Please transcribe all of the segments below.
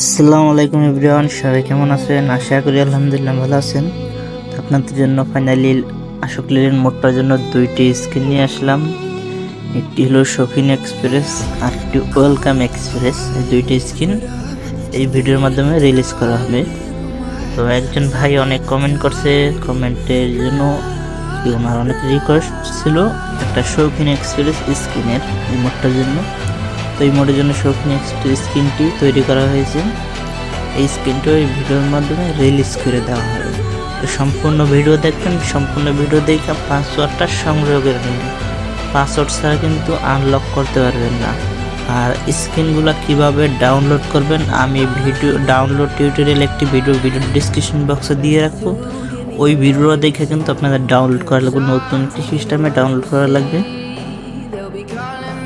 আসসালামু আলাইকুম এভরিওয়ান, সবাই কেমন আছেন? আশা করি আলহামদুলিল্লাহ ভালো আছেন। আপনাদের জন্য ফাইনালি আশোক লেনের মোটটার জন্য দুইটি স্ক্রিন নিয়ে আসলাম। একটি হলো শফিন এক্সপ্রেস আর একটি ওয়েলকাম এক্সপ্রেস এই দুইটি স্ক্রিন এই ভিডিওর মাধ্যমে রিলিজ করা হবে। তো একজন ভাই অনেক কমেন্ট করছে কমেন্টের জন্য আমার অনেক রিকোয়েস্ট ছিল একটা শৌখিন এক্সপ্রেস স্ক্রিনের এই মোটটার জন্য। তো এই মোডের জন্য শৌখিন এক্সপ্রেস স্ক্রিনটি তৈরি করা হয়েছে। এই স্ক্রিনটি এই ভিডিওর মাধ্যমে রিলিজ করে দেওয়া হবে সম্পূর্ণ ভিডিও দেখবেন, সম্পূর্ণ ভিডিও দেখে পাসওয়ার্ডটা সংগ্রহ করে পাসওয়ার্ড ছাড়া কিন্তু আনলক করতে পারবেন না। আর স্ক্রিনগুলো কীভাবে ডাউনলোড করবেন, আমি ভিডিও ডাউনলোড টিউটোরিয়াল একটি ভিডিও ভিডিও ডিসক্রিপশন বক্সে দিয়ে রাখব। ওই ভিডিও দেখে কিন্তু আপনাদের ডাউনলোড করা লাগবে, নতুন একটি সিস্টেমে ডাউনলোড করা লাগবে।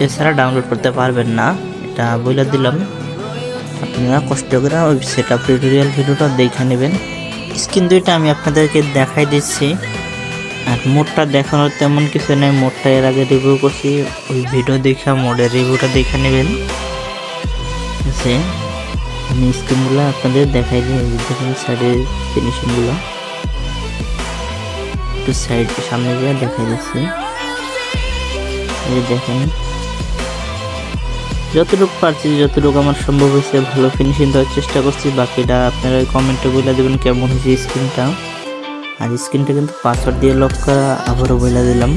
এছাড়া ডাউনলোড করতে পারবেন না। এটা বলে দিলাম। আপনারা কষ্ট করে ওই সেট আপ টিউটোরিয়াল ভিডিওটা দেখে নেবেন। স্ক্রিন দুইটা আমি আপনাদেরকে দেখাই দিচ্ছি। আর মোডটা দেখানোর তেমন কিছু নেই। মোডটা এর আগে রিভিউ করছি। ওই ভিডিও দেখে মোডের রিভিউটা দেখে নেবেন। আছে আমি স্ক্রিনগুলো আপনাদের দেখাই দিই। দেখুন সাইডের ফিনিশিংগুলো একটু সাইড সামনে গিয়ে দেখাই দিচ্ছি। দেখেন। যতটুকু পারছি, যতটুকু আমার সম্ভব হয়েছে, ভালো ফিনিশিং দেওয়ার চেষ্টা করছি। বাকিটা আপনারা ওই কমেন্টে বলে দেবেন কেমন হয়েছে স্ক্রিনটা আর স্ক্রিনটা কিন্তু পাসওয়ার্ড দিয়ে লক করা আবারও বলে দিলাম।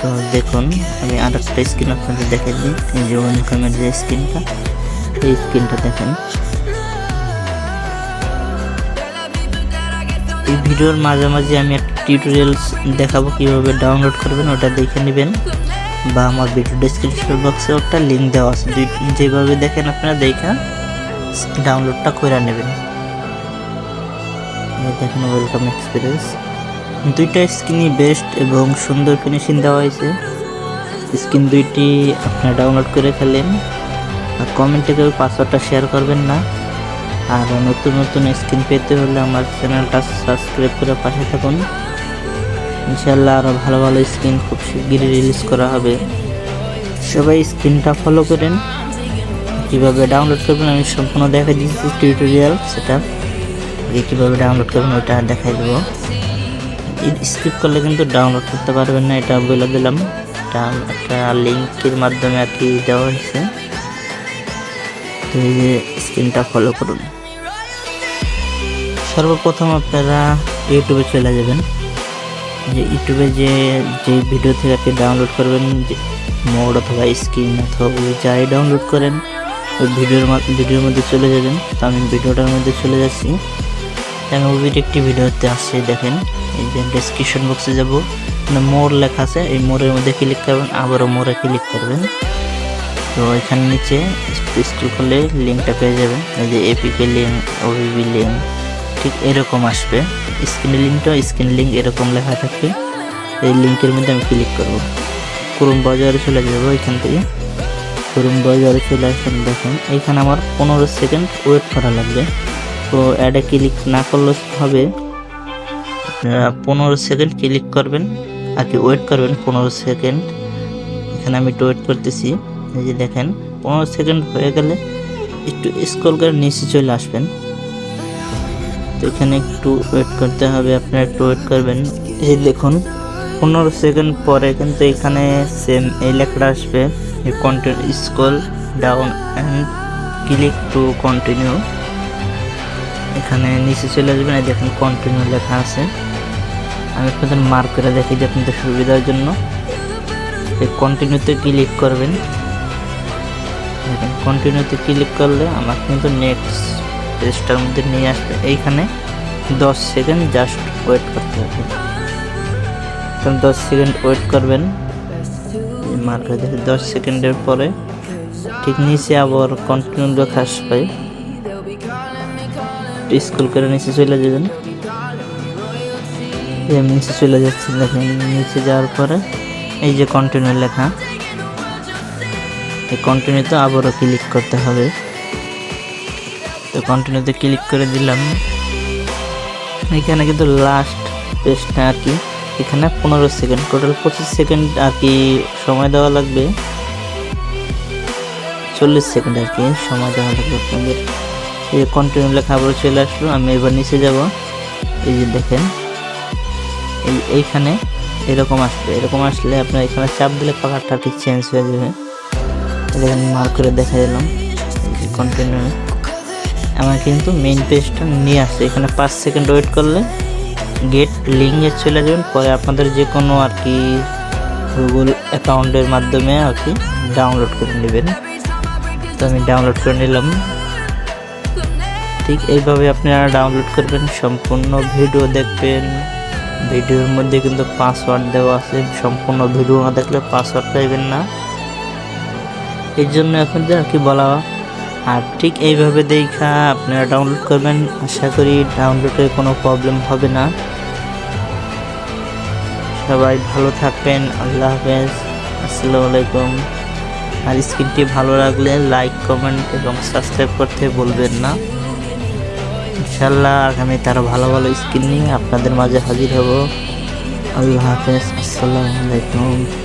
তো দেখুন, আমি আর একটা স্ক্রিন আপনাদের দেখাই দিই। এই যে ওয়েলকামের যে স্ক্রিনটা এই স্ক্রিনটা দেখেন। এই ভিডিওর মাঝে মাঝে আমি একটা টিউটোরিয়ালস দেখাবো কীভাবে ডাউনলোড করবেন, ওটা দেখে নেবেন। বা আমার ভিডিও ডেসক্রিপশন বক্সে একটা লিঙ্ক দেওয়া আছে। যেভাবে দেখেন আপনারা দেখা ডাউনলোডটা করে নেবেন। দেখেন ওয়েলকাম এক্সপিরিয়েন্স দুইটা স্ক্রিনই বেস্ট এবং সুন্দর ফিনিশিং দেওয়া হয়েছে। স্ক্রিন দুইটি আপনারা ডাউনলোড করে ফেলেন। আর কমেন্টে কেউ পাসওয়ার্ডটা শেয়ার করবেন না। আর নতুন নতুন স্ক্রিন পেতে হলে আমার চ্যানেলটা সাবস্ক্রাইব করে পাশে থাকুন। ইনশাল্লাহ আরও ভালো ভালো স্ক্রিন খুব শিগগিরই রিলিজ করা হবে। সবাই স্ক্রিনটা ফলো করেন। কীভাবে ডাউনলোড করবেন আমি সম্পূর্ণ দেখাই দিয়েছি টিউটোরিয়াল সেটা যে কীভাবে ডাউনলোড করবেন ওটা দেখাই দেবো। স্কিপ করলে কিন্তু ডাউনলোড করতে পারবেন না, এটা বলে দিলাম। এটা একটা লিঙ্কের মাধ্যমে আর কি দেওয়া হয়েছে। এই যে স্ক্রিনটা ফলো করুন। সর্বপ্রথম আপনারা ইউটিউবে চলে যাবেন। যে ইউটিউবে যে যে ভিডিও থেকে আপনি ডাউনলোড করবেন মোড অথবা স্ক্রিন অথবা যাই ডাউনলোড করেন, ওই ভিডিওর ভিডিওর মধ্যে চলে যাবেন। তো আমি ভিডিওটার মধ্যে চলে যাচ্ছি। আমি ওবির একটি ভিডিওতে আসছি, দেখেন। এই যে ডেসক্রিপশন বক্সে যাব। মোর লেখা আছে, এই মোড়ের মধ্যে ক্লিক করবেন, আবারও মোড়ে ক্লিক করবেন। তো এখানে নিচে স্ক্রল করলে লিঙ্কটা পেয়ে যাবেন। এই যে এপিকে লিঙ্ক ওবিবি লিঙ্ক ঠিক এরকম আসবে। স্ক্রিন লিঙ্কটা, স্ক্রিন লিঙ্ক এরকম লেখা থাকবে। এই লিঙ্কের মধ্যে আমি ক্লিক করব। ক্রোম বাজারে চলে যাব এখান থেকে। ক্রোম বাজারে চলে আসেন, দেখুন। এইখানে আমার পনেরো সেকেন্ড ওয়েট করা লাগবে। তো অ্যাডে ক্লিক না করলে হবে। পনেরো সেকেন্ড ক্লিক করবেন। আর কি ওয়েট করবেন পনেরো সেকেন্ড। এখানে আমি একটু ওয়েট করতেছি। এই যে দেখেন, পনেরো সেকেন্ড হয়ে গেলে একটু স্ক্রল করে নিচে চলে আসবেন। এখানে একটু ওয়েট করতে হবে, আপনারা একটু ওয়েট করবেন। এই দেখুন, পনেরো সেকেন্ড পরে কিন্তু এখানে সেম এই লেখাটা আসবে continue scroll down and click to continue এখানে নিচে চলে আসবেন, এই দেখুন কন্টিনিউ লেখা আছে। আমি আপনাদের মার্ক করে দেখি যে আপনাদের সুবিধার জন্য। এই কন্টিনিউতে ক্লিক করবেন। কন্টিনিউতে ক্লিক করলে আমার কিন্তু নেক্সট পেজটার মধ্যে নিয়ে আসবে। এইখানে দশ সেকেন্ড জাস্ট ওয়েট করতে হবে। তখন দশ সেকেন্ড ওয়েট করবেন। মার্কে দেখে দশ সেকেন্ডের পরে ঠিক নিচে আবার কন্টিনিউ লেখা আসবে। স্কুল করে নিচে চলে যাবেন। নিচে চলে যাচ্ছি দেখেন নিচে যাওয়ার পরে এই যে কন্টিনিউ লেখা। এই কন্টিনিউতে আবারও ক্লিক করতে হবে। তো কন্টিনিউতে ক্লিক করে দিলাম। এখানে কিন্তু লাস্ট পেজটা আর কি। এখানে পনেরো সেকেন্ড টোটাল পঁচিশ সেকেন্ড আর কি সময় দেওয়া লাগবে। চল্লিশ সেকেন্ড আর কি সময় দেওয়া লাগবে আপনাদের। এই যে কন্টিনিউ লেখা আবার চলে আসলো, আমি এবার নিচে যাব। এই যে দেখেন, এই এইখানে এরকম আসবে, এরকম আসলে আপনার এখানে চাপ দিলে কালারটা ঠিক চেঞ্জ হয়ে যাবে। দেখেন মার্ক করে দেখা দিলাম কন্টিনিউ আমার কিন্তু মেইন পেজটা নিয়ে আসছে। এখানে পাঁচ সেকেন্ড ওয়েট করলে গেট লিঙ্কে চলে যাবেন। পরে আপনাদের যে কোনো আর কি গুগল অ্যাকাউন্টের মাধ্যমে আর কি ডাউনলোড করে নেবেন। তো আমি ডাউনলোড করে নিলাম। ঠিক এইভাবে আপনারা ডাউনলোড করবেন। সম্পূর্ণ ভিডিও দেখবেন। ভিডিওর মধ্যে কিন্তু পাসওয়ার্ড দেওয়া আছে। সম্পূর্ণ ভিডিও না দেখলে পাসওয়ার্ড পাইবেন না। এই জন্য আপনাদের আর কি বলা আর ঠিক এইভাবে দেখা আপনারা ডাউনলোড করবেন। আশা করি ডাউনলোডে কোনো প্রবলেম হবে না। সবাই ভালো থাকবেন। আল্লাহ হাফেজ। আসসালামু আলাইকুম। আর স্ক্রিনটি ভালো লাগলে লাইক কমেন্ট এবং সাবস্ক্রাইব করতে বলবেন না। ইনশাল্লাহ আগামী তারা ভালো ভালো স্ক্রিন নিয়ে আপনাদের মাঝে হাজির হব। আল্লাহ হাফেজ। আসসালামু আলাইকুম।